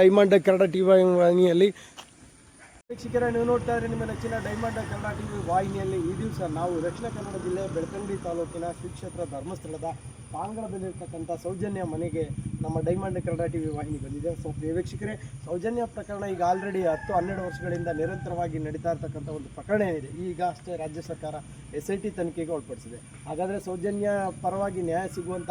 Diamond Kannada T V ವಾಹಿನಿಯಲ್ಲಿ. ವೀಕ್ಷಕರೇ, ನೀವು ನೋಡ್ತಾ ಇದ್ರೆ ನಿಮ್ಮ ನೆಚ್ಚಿನ ಡೈಮಂಡ್ ಕನ್ನಡ ಟಿ ವಿ ವಾಹಿನಿಯಲ್ಲಿ ಈ ದಿವಸ ನಾವು ದಕ್ಷಿಣ ಕನ್ನಡ ಜಿಲ್ಲೆ ಬೆಳ್ತಂಗಡಿ ತಾಲೂಕಿನ ಶ್ರೀ ಕ್ಷೇತ್ರ ಧರ್ಮಸ್ಥಳದ ಪಾಂಗಡದಲ್ಲಿರ್ತಕ್ಕಂಥ ಸೌಜನ್ಯ ಮನೆಗೆ ನಮ್ಮ ಡೈಮಂಡ್ ಕನ್ನಡ ಟಿವಿ ವಾಹಿನಿ ಬಂದಿದೆ. ಸೊ ಪ್ರಿಯ ಸೌಜನ್ಯ ಪ್ರಕರಣ ಈಗ ಆಲ್ರೆಡಿ ಹತ್ತು, ಹನ್ನೆರಡು ವರ್ಷಗಳಿಂದ ನಿರಂತರವಾಗಿ ನಡೀತಾ ಇರ್ತಕ್ಕಂಥ ಒಂದು ಪ್ರಕರಣ ಏನಿದೆ ಈಗ ಅಷ್ಟೇ ರಾಜ್ಯ ಸರ್ಕಾರ ಎಸ್ ಐ ಟಿ ತನಿಖೆಗೆ ಒಳಪಡಿಸಿದೆ. ಹಾಗಾದರೆ ಸೌಜನ್ಯ ಪರವಾಗಿ ನ್ಯಾಯ ಸಿಗುವಂಥ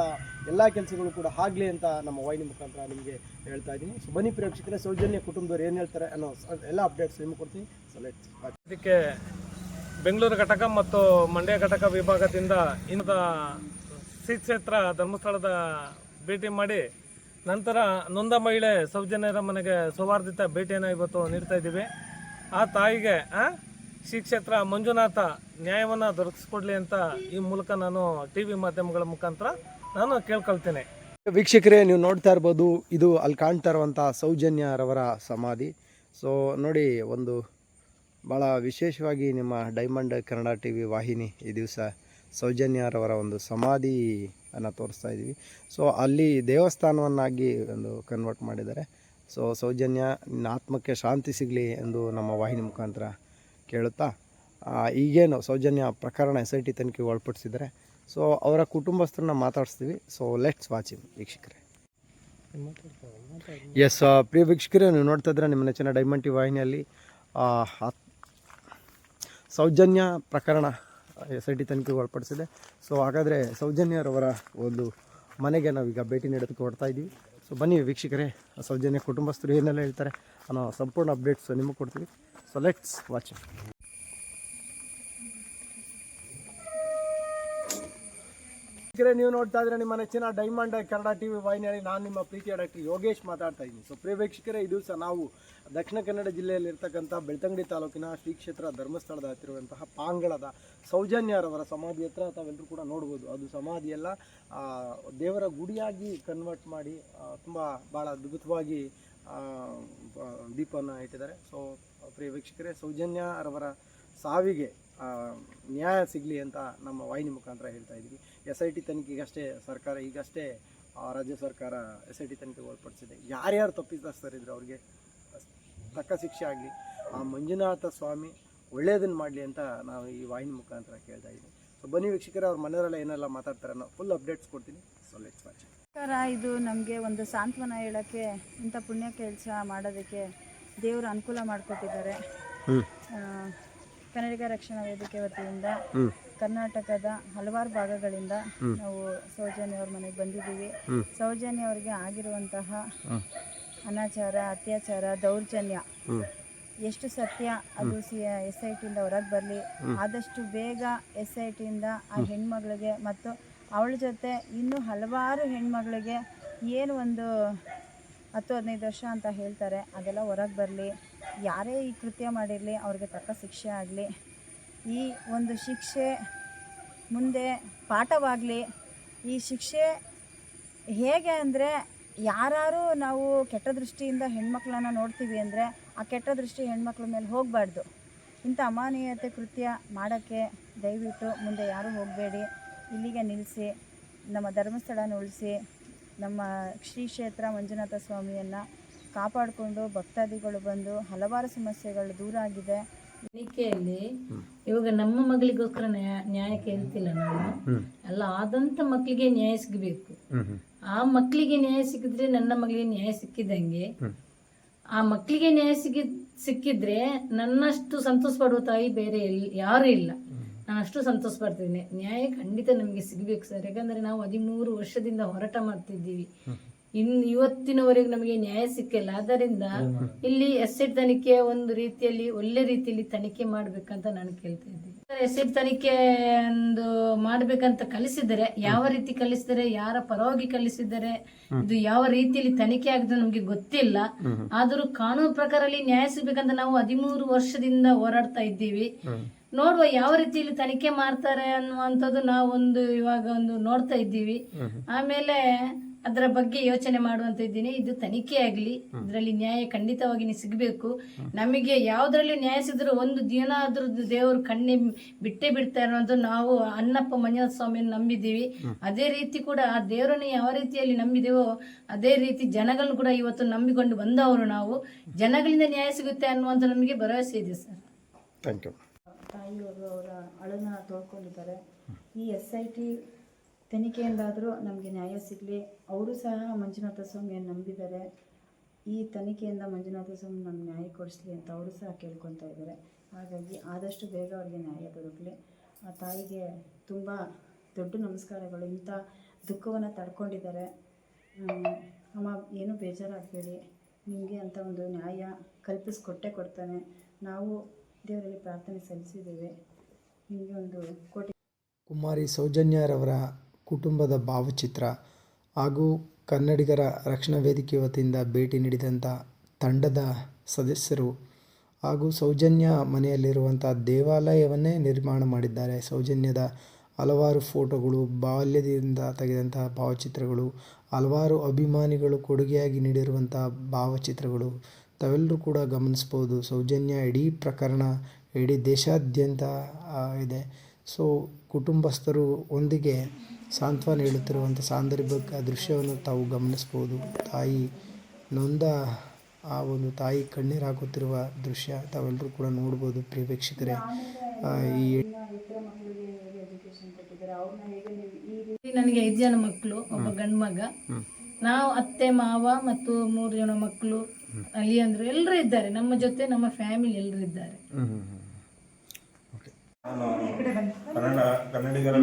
ಎಲ್ಲ ಕೆಲಸಗಳು ಕೂಡ ಆಗಲಿ ಅಂತ ನಮ್ಮ ವಾಹಿನಿ ಮುಖಾಂತರ ನಿಮಗೆ ಹೇಳ್ತಾ ಇದ್ದೀನಿ. ಸೊ ಬನ್ನಿ ಪ್ರೇಕ್ಷಕರೇ ಸೌಜನ್ಯ ಕುಟುಂಬದವ್ರು ಏನು ಹೇಳ್ತಾರೆ ಅನ್ನೋ ಎಲ್ಲ ಅಪ್ಡೇಟ್ಸ್ ನಿಮಗೆ ಕೊಡ್ತೀನಿ. ಸೊ ಲೆಟ್ಸ್ ಇದಕ್ಕೆ ಬೆಂಗಳೂರು ಘಟಕ ಮತ್ತು ಮಂಡ್ಯ ಘಟಕ ವಿಭಾಗದಿಂದ ಇಂದ ಶ್ರೀ ಕ್ಷೇತ್ರ ಧರ್ಮಸ್ಥಳದ ಭೇಟಿ ಮಾಡಿ ನಂತರ ನೊಂದ ಮಹಿಳೆ ಸೌಜನ್ಯರ ಮನೆಗೆ ಸೌಹಾರ್ದಿತ ಭೇಟಿಯನ್ನು ಇವತ್ತು ನೀಡ್ತಾ ಇದ್ದೀವಿ. ಆ ತಾಯಿಗೆ ಶ್ರೀ ಕ್ಷೇತ್ರ ಮಂಜುನಾಥ ನ್ಯಾಯವನ್ನು ದೊರಕಿಸ್ಕೊಡ್ಲಿ ಅಂತ ಈ ಮೂಲಕ ನಾನು ಟಿ ವಿ ಮಾಧ್ಯಮಗಳ ಮುಖಾಂತರ ನಾನು ಕೇಳ್ಕೊಳ್ತೇನೆ. ವೀಕ್ಷಕರೇ, ನೀವು ನೋಡ್ತಾ ಇರ್ಬೋದು, ಇದು ಅಲ್ಲಿ ಕಾಣ್ತಾ ಇರುವಂಥ ಸೌಜನ್ಯರವರ ಸಮಾಧಿ. ಸೊ ನೋಡಿ, ಒಂದು ಭಾಳ ವಿಶೇಷವಾಗಿ ನಿಮ್ಮ ಡೈಮಂಡ್ ಕನ್ನಡ ಟಿ ವಿ ವಾಹಿನಿ ಈ ದಿವಸ ಸೌಜನ್ಯರವರ ಒಂದು ಸಮಾಧಿಯನ್ನು ತೋರಿಸ್ತಾ ಇದ್ದೀವಿ. ಸೊ ಅಲ್ಲಿ ದೇವಸ್ಥಾನವನ್ನಾಗಿ ಒಂದು ಕನ್ವರ್ಟ್ ಮಾಡಿದ್ದಾರೆ. ಸೊ ಸೌಜನ್ಯ ನಿನ್ನ ಆತ್ಮಕ್ಕೆ ಶಾಂತಿ ಸಿಗಲಿ ಎಂದು ನಮ್ಮ ವಾಹಿನಿ ಮುಖಾಂತರ ಕೇಳುತ್ತಾ ಈಗೇನು ಸೌಜನ್ಯ ಪ್ರಕರಣ ಎಸ್ ಐ ಟಿ ತನಿಖೆಗೆ ಒಳಪಡಿಸಿದ್ದಾರೆ. ಸೊ ಅವರ ಕುಟುಂಬಸ್ಥರನ್ನ ಮಾತಾಡಿಸ್ತೀವಿ. ಸೊ ಲೆಟ್ಸ್ ವಾಚಿಂಗ್ ವೀಕ್ಷಕರೇ. ಎಸ್ ಪ್ರಿಯ ವೀಕ್ಷಕರೇ, ನೀವು ನೋಡ್ತಾ ಇದ್ರೆ ನಿಮ್ಮ ನೆಚ್ಚಿನ ಡೈಮಂಡ್ ಟಿ ವಾಹಿನಿಯಲ್ಲಿ ಸೌಜನ್ಯ ಪ್ರಕರಣ ಎಸ್ ಐ ಟಿ ತನಿಖೆಗೆ ಒಳಪಡಿಸಿದೆ ಸೊ ಹಾಗಾದರೆ ಸೌಜನ್ಯರವರ ಒಂದು ಮನೆಗೆ ನಾವೀಗ ಭೇಟಿ ನೀಡೋದಕ್ಕೆ ಹೊಡ್ತಾ ಇದ್ದೀವಿ ಸೊ ಬನ್ನಿ ವೀಕ್ಷಕರೇ, ಸೌಜನ್ಯ ಕುಟುಂಬಸ್ಥರು ಏನೆಲ್ಲ ಹೇಳ್ತಾರೆ ಅನ್ನೋ ಸಂಪೂರ್ಣ ಅಪ್ಡೇಟ್ಸ್ ನಿಮಗೆ ಕೊಡ್ತೀವಿ. ಸೊ ಲೆಟ್ಸ್ ವಾಚಿಂಗ್ ನೀವು ನೋಡ್ತಾ ಇದ್ರೆ ನಿಮ್ಮ ನೆಚ್ಚಿನ ಡೈಮಂಡ್ ಕನ್ನಡ ಟಿವಿ ವಾಹಿನಿಯಲ್ಲಿ ನಾನು ನಿಮ್ಮ ಪ್ರೀತಿಯ ಡಾಕ್ಟರ್ ಯೋಗೇಶ್ ಮಾತಾಡ್ತಾ ಇದ್ದೀನಿ. ಸೊ ಪ್ರಿಯ ವೀಕ್ಷಕರೇ ಈ ದಿವಸ ನಾವು ದಕ್ಷಿಣ ಕನ್ನಡ ಜಿಲ್ಲೆಯಲ್ಲಿ ಇರ್ತಕ್ಕಂಥ ಬೆಳ್ತಂಗಡಿ ತಾಲೂಕಿನ ಶ್ರೀ ಕ್ಷೇತ್ರ ಧರ್ಮಸ್ಥಳದ ಹತ್ತಿರುವಂತಹ ಪಾಂಗಳದ ಸೌಜನ್ಯರವರ ಸಮಾಧಿ ಹತ್ರ ತಾವೆಲ್ಲರೂ ಕೂಡ ನೋಡ್ಬೋದು. ಅದು ಸಮಾಧಿಯೆಲ್ಲ ದೇವರ ಗುಡಿಯಾಗಿ ಕನ್ವರ್ಟ್ ಮಾಡಿ ತುಂಬ ಭಾಳ ಅದ್ಭುತವಾಗಿ ದೀಪವನ್ನು ಇಟ್ಟಿದ್ದಾರೆ ಸೊ ಪ್ರಿಯ ವೀಕ್ಷಕರೇ ಸೌಜನ್ಯರವರ ಸಾವಿಗೆ ನ್ಯಾಯ ಸಿಗಲಿ ಅಂತ ನಮ್ಮ ವಾಹಿನಿ ಮುಖಾಂತರ ಹೇಳ್ತಾ ಇದ್ದೀವಿ. ಎಸ್ ಐ ಟಿ ತನಿಖೆಗಷ್ಟೇ ಸರ್ಕಾರ ಈಗಷ್ಟೇ ಆ, ರಾಜ್ಯ ಸರ್ಕಾರ ಎಸ್ ಐ ಟಿ ತನಿಖೆಗೆ ಒಳಪಡಿಸಿದೆ ಯಾರ್ಯಾರು ತಪ್ಪಿತಸ್ಥರಿದ್ರು ಅವ್ರಿಗೆ ತಕ್ಕ ಶಿಕ್ಷೆ ಆಗಲಿ ಆ ಮಂಜುನಾಥ ಸ್ವಾಮಿ ಒಳ್ಳೆಯದನ್ನು ಮಾಡಲಿ ಅಂತ ನಾವು ಈ ವಾಹಿನಿ ಮುಖಾಂತರ ಕೇಳ್ತಾ ಇದ್ದೀವಿ. ಸೊ ಬನ್ನಿ ವೀಕ್ಷಕರೇ ಅವ್ರ ಮನೆಯವರೆಲ್ಲ ಏನೆಲ್ಲ ಮಾತಾಡ್ತಾರೆ ಅನ್ನೋ ಫುಲ್ ಅಪ್ಡೇಟ್ಸ್ ಕೊಡ್ತೀನಿ. ಸೊ ಲೆಟ್ಸ್ ವಾಚ್ ಸರ್ಕಾರ ಇದು ನಮಗೆ ಒಂದು ಸಾಂತ್ವನ ಹೇಳೋಕ್ಕೆ ಇಂಥ ಪುಣ್ಯ ಕೆಲಸ ಮಾಡೋದಕ್ಕೆ ದೇವರು ಅನುಕೂಲ ಮಾಡಿಕೊಟ್ಟಿದ್ದಾರೆ. ಕನ್ನಡಿಗ ರಕ್ಷಣಾ ವೇದಿಕೆ ವತಿಯಿಂದ ಕರ್ನಾಟಕದ ಹಲವಾರು ಭಾಗಗಳಿಂದ ನಾವು ಸೌಜನ್ಯ ಅವ್ರ ಮನೆಗೆ ಬಂದಿದ್ದೀವಿ. ಸೌಜನ್ಯ ಅವರಿಗೆ ಆಗಿರುವಂತಹ ಅನಾಚಾರ ಅತ್ಯಾಚಾರ ದೌರ್ಜನ್ಯ ಎಷ್ಟು ಸತ್ಯ ಅದು ಸಿ ಎಸ್ ಐ ಟಿಯಿಂದ ಹೊರಗೆ ಬರಲಿ. ಆದಷ್ಟು ಬೇಗ ಎಸ್ ಐ ಟಿಯಿಂದ ಆ ಹೆಣ್ಮಗಳಿಗೆ ಮತ್ತು ಅವಳ ಜೊತೆ ಇನ್ನೂ ಹಲವಾರು ಹೆಣ್ಮಗಳಿಗೆ ಏನು ಒಂದು ಹತ್ತು ಹದಿನೈದು ವರ್ಷ ಅಂತ ಹೇಳ್ತಾರೆ, ಅದೆಲ್ಲ ಹೊರಗೆ ಬರಲಿ. ಯಾರೇ ಈ ಕೃತ್ಯ ಮಾಡಿರಲಿ, ಅವ್ರಿಗೆ ತಕ್ಕ ಶಿಕ್ಷೆ ಆಗಲಿ. ಈ ಒಂದು ಶಿಕ್ಷೆ ಮುಂದೆ ಪಾಠವಾಗಲಿ. ಈ ಶಿಕ್ಷೆ ಹೇಗೆ ಅಂದರೆ ಯಾರು ನಾವು ಕೆಟ್ಟ ದೃಷ್ಟಿಯಿಂದ ಹೆಣ್ಮಕ್ಳನ್ನ ನೋಡ್ತೀವಿ ಅಂದರೆ, ಆ ಕೆಟ್ಟ ದೃಷ್ಟಿ ಹೆಣ್ಮಕ್ಳ ಮೇಲೆ ಹೋಗಬಾರ್ದು. ಇಂಥ ಅಮಾನೀಯತೆ ಕೃತ್ಯ ಮಾಡೋಕ್ಕೆ ದಯವಿಟ್ಟು ಮುಂದೆ ಯಾರೂ ಹೋಗಬೇಡಿ. ಇಲ್ಲಿಗೆ ನಿಲ್ಲಿಸಿ, ನಮ್ಮ ಧರ್ಮಸ್ಥಳನ ಉಳಿಸಿ. ನಮ್ಮ ಶ್ರೀ ಕ್ಷೇತ್ರ ಮಂಜುನಾಥ ಸ್ವಾಮಿಯನ್ನು ಕಾಪಾಡಿಕೊಂಡು ಭಕ್ತಾದಿಗಳು ಬಂದು ಹಲವಾರು ಸಮಸ್ಯೆಗಳು ದೂರ ಆಗಿದೆ. ತನಿಖೆಯಲ್ಲಿ ಇವಾಗ ನಮ್ಮ ಮಗಳಿಗೋಸ್ಕರ ನ್ಯಾಯ ನ್ಯಾಯ ಕೇಳ್ತಿಲ್ಲ ನಾವು ಅಲ್ಲ ಆದಂತ ಮಕ್ಕಳಿಗೆ ನ್ಯಾಯ ಸಿಗಬೇಕು. ಆ ಮಕ್ಕಳಿಗೆ ನ್ಯಾಯ ಸಿಕ್ಕಿದ್ರೆ ನನ್ನ ಮಗಳಿಗೆ ನ್ಯಾಯ ಸಿಕ್ಕಿದಂಗೆ ಆ ಮಕ್ಕಳಿಗೆ ನ್ಯಾಯ ಸಿಕ್ಕಿ ಸಿಕ್ಕಿದ್ರೆ ನನ್ನಷ್ಟು ಸಂತೋಷ ಪಡುವ ತಾಯಿ ಬೇರೆ ಯಾರು ಇಲ್ಲ. ನಾನು ಅಷ್ಟು ಸಂತೋಷ ಪಡ್ತಿದ್ದೀನಿ. ನ್ಯಾಯ ಖಂಡಿತ ನಮಗೆ ಸಿಗಬೇಕು ಸರ್. ಯಾಕಂದ್ರೆ ನಾವು ಹದಿಮೂರು ವರ್ಷದಿಂದ ಹೋರಾಟ ಮಾಡ್ತಿದ್ದೀವಿ. ಇನ್ ಇವತ್ತಿನವರೆಗೂ ನಮಗೆ ನ್ಯಾಯ ಸಿಕ್ಕಿಲ್ಲ. ಆದ್ದರಿಂದ ಇಲ್ಲಿ ಎಸ್ಟೇಟ್ ತನಿಖೆ ಒಂದು ರೀತಿಯಲ್ಲಿ, ಒಳ್ಳೆ ರೀತಿಯಲ್ಲಿ ತನಿಖೆ ಮಾಡ್ಬೇಕಂತ ನಾನು ಕೇಳ್ತಾ ಇದ್ದೀನಿ. ಎಸೆಟ್ ತನಿಖೆ ಒಂದು ಮಾಡ್ಬೇಕಂತ ಕಲಿಸಿದರೆ, ಯಾವ ರೀತಿ ಕಲಿಸಿದರೆ, ಯಾರ ಪರವಾಗಿ ಕಲಿಸಿದರೆ, ಇದು ಯಾವ ರೀತಿಯಲ್ಲಿ ತನಿಖೆ ಆಗಿದೆ ನಮಗೆ ಗೊತ್ತಿಲ್ಲ. ಆದರೂ ಕಾನೂನು ಪ್ರಕಾರ ಅಲ್ಲಿ ನ್ಯಾಯ ಸಿಗ್ಬೇಕಂತ ನಾವು ಹದಿಮೂರು ವರ್ಷದಿಂದ ಹೋರಾಡ್ತಾ ಇದ್ದೀವಿ. ನೋಡುವ ಯಾವ ರೀತಿಯಲ್ಲಿ ತನಿಖೆ ಮಾಡ್ತಾರೆ ಅನ್ನುವಂಥದ್ದು ನಾವೊಂದು ಇವಾಗ ಒಂದು ನೋಡ್ತಾ ಇದ್ದೀವಿ. ಆಮೇಲೆ ಅದರ ಬಗ್ಗೆ ಯೋಚನೆ ಮಾಡುವಂತ ಇದ್ದೀನಿ. ಇದು ತನಿಖೆ ಆಗಲಿ ಇದರಲ್ಲಿ ನ್ಯಾಯ ಖಂಡಿತವಾಗಿ ಸಿಗಬೇಕು. ನಮಗೆ ಯಾವುದರಲ್ಲಿ ನ್ಯಾಯ ಸಿದ್ರು ಒಂದು ದಿನ ಆದ್ರೂ ದೇವರು ಕಣ್ಣೆ ಬಿಟ್ಟೇ ಬಿಡ್ತಾರೆ ಅನ್ನೋದು ನಾವು ಅಣ್ಣಪ್ಪ ಮಂಜುನಾಥ ಸ್ವಾಮಿಯನ್ನು ನಂಬಿದ್ದೀವಿ ಅದೇ ರೀತಿ ಕೂಡ ಆ ದೇವರನ್ನು ಯಾವ ರೀತಿಯಲ್ಲಿ ನಂಬಿದೆವೋ ಅದೇ ರೀತಿ ಜನಗಳನ್ನು ಕೂಡ ಇವತ್ತು ನಂಬಿಕೊಂಡು ಬಂದವರು ನಾವು. ಜನಗಳಿಂದ ನ್ಯಾಯ ಸಿಗುತ್ತೆ ಅನ್ನುವಂಥ ನಮಗೆ ಭರವಸೆ ಇದೆ ಸರ್. ಥ್ಯಾಂಕ್ ಯು ತಾಯಿಯವರು ಅವರ ಅಳನ ತೊಳ್ಕೊಂಡಿದ್ದಾರೆ. ಈ ಎಸ್ ಐ ಟಿ ತನಿಖೆಯಿಂದಾದರೂ ನಮಗೆ ನ್ಯಾಯ ಸಿಗಲಿ. ಅವರು ಸಹ ಮಂಜುನಾಥ ಸ್ವಾಮಿಯನ್ನು ನಂಬಿದ್ದಾರೆ. ಈ ತನಿಖೆಯಿಂದ ಮಂಜುನಾಥ ಸ್ವಾಮಿ ನಮ್ಗೆ ನ್ಯಾಯ ಕೊಡಿಸ್ಲಿ ಅಂತ ಅವರು ಸಹ ಕೇಳ್ಕೊತಾ ಇದ್ದಾರೆ. ಹಾಗಾಗಿ ಆದಷ್ಟು ಬೇಗ ಅವ್ರಿಗೆ ನ್ಯಾಯ ದೊರಕಲಿ. ಆ ತಾಯಿಗೆ ತುಂಬ ದೊಡ್ಡ ನಮಸ್ಕಾರಗಳು. ಇಂಥ ದುಃಖವನ್ನು ತಡ್ಕೊಂಡಿದ್ದಾರೆ. ಅಮ್ಮ, ಏನು ಬೇಜಾರಾಗಬೇಡಿ. ನಿಮಗೆ ಅಂತ ಒಂದು ನ್ಯಾಯ ಕಲ್ಪಿಸ್ಕೊಟ್ಟೆ ಕೊಡ್ತಾನೆ. ನಾವು ದೇವರಲ್ಲಿ ಪ್ರಾರ್ಥನೆ ಸಲ್ಲಿಸಿದ್ದೇವೆ. ನಿಮಗೆ ಒಂದು ಕೋಟಿ ಕುಮಾರಿ ಸೌಜನ್ಯರವರ ಕುಟುಂಬದ ಭಾವಚಿತ್ರ ಹಾಗೂ ಕನ್ನಡಿಗರ ರಕ್ಷಣಾ ವೇದಿಕೆ ವತಿಯಿಂದ ಭೇಟಿ ನೀಡಿದಂಥ ತಂಡದ ಸದಸ್ಯರು ಹಾಗೂ ಸೌಜನ್ಯ ಮನೆಯಲ್ಲಿರುವಂಥ ದೇವಾಲಯವನ್ನೇ ನಿರ್ಮಾಣ ಮಾಡಿದ್ದಾರೆ. ಸೌಜನ್ಯದ ಹಲವಾರು ಫೋಟೋಗಳು, ಬಾಲ್ಯದಿಂದ ತೆಗೆದಂತಹ ಭಾವಚಿತ್ರಗಳು, ಹಲವಾರು ಅಭಿಮಾನಿಗಳು ಕೊಡುಗೆಯಾಗಿ ನೀಡಿರುವಂಥ ಭಾವಚಿತ್ರಗಳು ತಾವೆಲ್ಲರೂ ಕೂಡ ಗಮನಿಸ್ಬೋದು. ಸೌಜನ್ಯ ಇಡೀ ಪ್ರಕರಣ ಇಡೀ ದೇಶಾದ್ಯಂತ ಇದೆ. ಸೊ ಕುಟುಂಬಸ್ಥರು ಒಂದಿಗೆ ಸಾಂತ್ವನ ಹೇಳುತ್ತಿರುವಂಥ ಸಾಂದರ್ಭಿಕ ದೃಶ್ಯವನ್ನು ತಾವು ಗಮನಿಸ್ಬೋದು. ತಾಯಿ ನೊಂದ ಆ ಒಂದು ತಾಯಿ ಕಣ್ಣೀರು ಹಾಕುತ್ತಿರುವ ದೃಶ್ಯ ತಾವೆಲ್ಲರೂ ಕೂಡ ನೋಡ್ಬೋದು ಪ್ರಿಯ ವೀಕ್ಷಕರೇ. ಆ, ಈ ನನಗೆ ಐದು ಜನ ಮಕ್ಕಳು ಒಬ್ಬ ಗಂಡು ಮಗ ನಾವು ಅತ್ತೆ ಮಾವ ಮತ್ತು ಮೂರು ಜನ ಮಕ್ಕಳು. ಅಲ್ಲಿ ಅಂದ್ರೆ ಎಲ್ಲರೂ ಇದ್ದಾರೆ. ನಮ್ಮ ಜೊತೆ ನಮ್ಮ ಫ್ಯಾಮಿಲಿ ಎಲ್ಲರೂ ಇದ್ದಾರೆ. ನಾನು ಕನ್ನಡ ಕನ್ನಡಿಗರ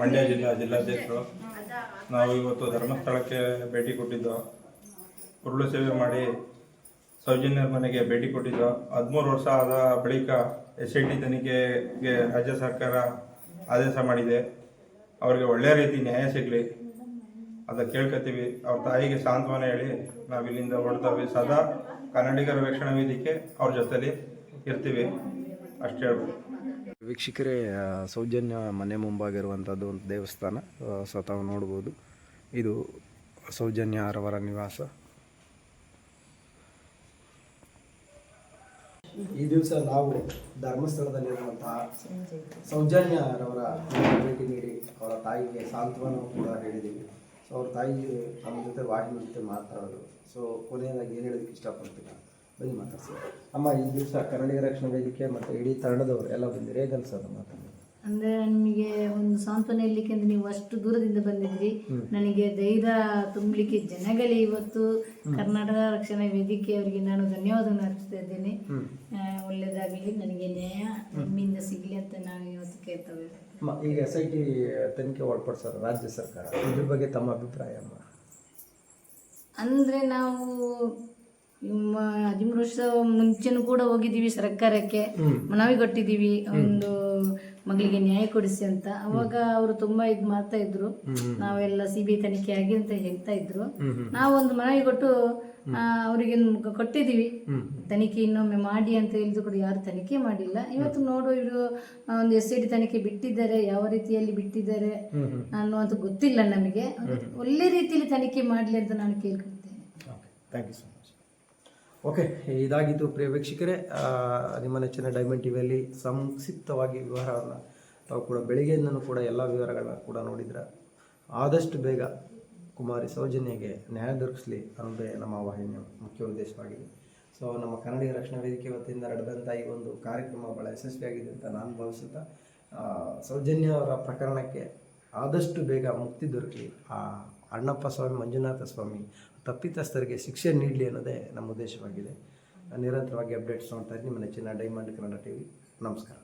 ಮಂಡ್ಯ ಜಿಲ್ಲಾ ಜಿಲ್ಲಾಧ್ಯಕ್ಷರು ನಾವು ಇವತ್ತು ಧರ್ಮಸ್ಥಳಕ್ಕೆ ಭೇಟಿ ಕೊಟ್ಟಿದ್ದೋ. ಕುರುಳು ಸೇವೆ ಮಾಡಿ ಸೌಜನ್ಯರ ಮನೆಗೆ ಭೇಟಿ ಕೊಟ್ಟಿದ್ದೋ. ಹದಿಮೂರು ವರ್ಷ ಆದ ಬಳಿಕ ಎಸ್ ಐ ಟಿ ತನಿಖೆಗೆ ರಾಜ್ಯ ಸರ್ಕಾರ ಆದೇಶ ಮಾಡಿದೆ. ಅವರಿಗೆ ಒಳ್ಳೆಯ ರೀತಿ ನ್ಯಾಯ ಸಿಗಲಿ. ಅದ ಕೇಳ್ಕೊತೀವಿ ಅವ್ರ ತಾಯಿಗೆ ಸಾಂತ್ವನ ಹೇಳಿ ನಾವು ಇಲ್ಲಿಂದ ಹೊರಡ್ತೇವೆ. ಸದಾ ಕನ್ನಡಿಗರ ರಕ್ಷಣಾ ವೇದಿಕೆ ಅವ್ರ ಜೊತೆಲಿ ಇರ್ತೀವಿ. ಅಷ್ಟೇ ಹೇಳ್ಬೋದು. ವೀಕ್ಷಕರೇ ಸೌಜನ್ಯ ಮನೆ ಮುಂಭಾಗ ಇರುವಂಥದ್ದು ಒಂದು ದೇವಸ್ಥಾನ ಸೊ ತಾವು ನೋಡ್ಬೋದು. ಇದು ಸೌಜನ್ಯ ಅವರ ನಿವಾಸ. ಈ ದಿವಸ ನಾವು ಧರ್ಮಸ್ಥಳದಲ್ಲಿರುವಂತಹ ಸೌಜನ್ಯ ಅರವರ ಭೇಟಿ ನೀಡಿ ಅವರ ತಾಯಿಗೆ ಸಾಂತ್ವನ ಕೂಡ ಹೇಳಿದ್ದೀವಿ. ಅವ್ರ ತಾಯಿ ನಮ್ಮ ಜೊತೆ ವಾಹಿನಿ ಜೊತೆ ಮಾತಾಡೋದು ಸೊ ಕೊನೆಯದಾಗಿ ಏನು ಹೇಳೋದಕ್ಕೆ ಇಷ್ಟಪಡ್ತೀನಿ ಬನ್ನಿ ಮಾತಾಡ್ಸಿ ಅಮ್ಮ ಈ ದಿವಸ ಕನ್ನಡಿಗ ರಕ್ಷಣಾ ವೇದಿಕೆ ಮತ್ತು ಇಡೀ ತರಣದವರು ಎಲ್ಲ ಬಂದಿರಿ. ಹೇಗೆ ಅನ್ಸೋದು ಮಾತಾಡಿ ಅಂದ್ರೆ ನಿಮಗೆ ಒಂದು ಸಾಂತ್ವನ ಇರ್ಲಿಕ್ಕೆ ಅಂದರೆ ನೀವು ಅಷ್ಟು ದೂರದಿಂದ ಬಂದಿದ್ರಿ. ನನಗೆ ಧೈರ್ಯ ತುಂಬಲಿಕ್ಕೆ ಜನಗಳೇ ಇವತ್ತು. ಕರ್ನಾಟಕ ರಕ್ಷಣಾ ವೇದಿಕೆ ಅವರಿಗೆ ನಾನು ಧನ್ಯವಾದವನ್ನು ಅರ್ಪಿಸ್ತಾ ಇದ್ದೇನೆ. ಒಳ್ಳೆಯದಾಗಲಿ ನನಗೆ ನ್ಯಾಯ. ನಿಮ್ಮಿಂದ ಸಿಗಲಿ ಅಂತ ನಾನು ಇವತ್ತು ಕೇಳ್ತೇವೆ ಈಗ ಎಸ್ ಐ ಟಿ ತನಿಖೆ ಒಳಪಡಿಸೋರು ರಾಜ್ಯ ಸರ್ಕಾರ. ಇದ್ರ ಬಗ್ಗೆ ತಮ್ಮ ಅಭಿಪ್ರಾಯ ಅಮ್ಮ? ಅಂದ್ರೆ ನಾವು ನಿಮ್ಮ ಹದಿಮೂರು ವರ್ಷ ಮುಂಚೆನೂ ಕೂಡ ಹೋಗಿದ್ದೀವಿ ಸರ್ಕಾರಕ್ಕೆ. ಮನವಿ ಕೊಟ್ಟಿದ್ದೀವಿ. ಒಂದು ಮಗಳಿಗೆ ನ್ಯಾಯ ಕೊಡಿಸಿ ಅಂತ. ಅವಾಗ ಅವರು ತುಂಬಾ ಇದು ಮಾಡ್ತಾ ಇದ್ರು. ನಾವೆಲ್ಲ ಸಿ ಬಿ ಐ ತನಿಖೆ ಆಗಿ ಅಂತ ಹೇಳ್ತಾ ಇದ್ರು. ನಾವೊಂದು ಮನವಿ ಕೊಟ್ಟು ಅವರಿಗೆ ಕೊಟ್ಟಿದೀವಿ. ತನಿಖೆ ಇನ್ನೊಮ್ಮೆ ಮಾಡಿ ಅಂತ ಹೇಳಿದ್ರು ಕೂಡ ಯಾರು ತನಿಖೆ ಮಾಡಿಲ್ಲ. ಇವತ್ತು ನೋಡು ಇವರು ಒಂದು ಎಸ್ ಐ ತನಿಖೆ ಬಿಟ್ಟಿದ್ದಾರೆ ಯಾವ ರೀತಿಯಲ್ಲಿ ಬಿಟ್ಟಿದ್ದಾರೆ ಅನ್ನುವಂಥ ಗೊತ್ತಿಲ್ಲ ನಮಗೆ. ಒಳ್ಳೆ ರೀತಿಯಲ್ಲಿ ತನಿಖೆ ಮಾಡಲಿ ಅಂತ ನಾನು ಕೇಳ್ಕೊಳ್ತೇನೆ. ಓಕೆ, ಇದಾಗಿದ್ದು ಪ್ರಿಯ ವೀಕ್ಷಕರೇ ನಿಮ್ಮ ನೆಚ್ಚಿನ ಡೈಮಂಡ್ ಟಿವಿಯಲ್ಲಿ ಸಂಕ್ಷಿಪ್ತವಾಗಿ ವಿವರವನ್ನು ತಾವು ಕೂಡ ಬೆಳಿಗ್ಗೆಯಿಂದನೂ ಕೂಡ ಎಲ್ಲ ವಿವರಗಳನ್ನ ಕೂಡ ನೋಡಿದ್ರ. ಆದಷ್ಟು ಬೇಗ ಕುಮಾರಿ ಸೌಜನ್ಯಗೆ ನ್ಯಾಯ ದೊರಕಿಸಲಿ ಅನ್ನೋದೇ ನಮ್ಮ ವಾಹಿನಿಯ ಮುಖ್ಯ ಉದ್ದೇಶವಾಗಿದೆ. ಸೊ ನಮ್ಮ ಕನ್ನಡಿಗ ರಕ್ಷಣಾ ವೇದಿಕೆ ವತಿಯಿಂದ ನಡೆದಂಥ ಈ ಒಂದು ಕಾರ್ಯಕ್ರಮ ಭಾಳ ಯಶಸ್ವಿಯಾಗಿದೆ ಅಂತ ನಾನು ಭಾವಿಸುತ್ತಾ ಸೌಜನ್ಯ ಅವರ ಪ್ರಕರಣಕ್ಕೆ ಆದಷ್ಟು ಬೇಗ ಮುಕ್ತಿ ದೊರಕಲಿ. ಆ, ಅಣ್ಣಪ್ಪ ಸ್ವಾಮಿ, ಮಂಜುನಾಥ ಸ್ವಾಮಿ ತಪ್ಪಿತಸ್ಥರಿಗೆ ಶಿಕ್ಷೆ ನೀಡಲಿ ಅನ್ನೋದೇ ನಮ್ಮ ಉದ್ದೇಶವಾಗಿದೆ. ನಿರಂತರವಾಗಿ ಅಪ್ಡೇಟ್ಸ್ ನೋಡ್ತಾ ಇದ್ದೀನಿ. ನಿಮ್ಮ ನೆಚ್ಚಿನ ಡೈಮಂಡ್ ಕನ್ನಡ ಟಿ ನಮಸ್ಕಾರ.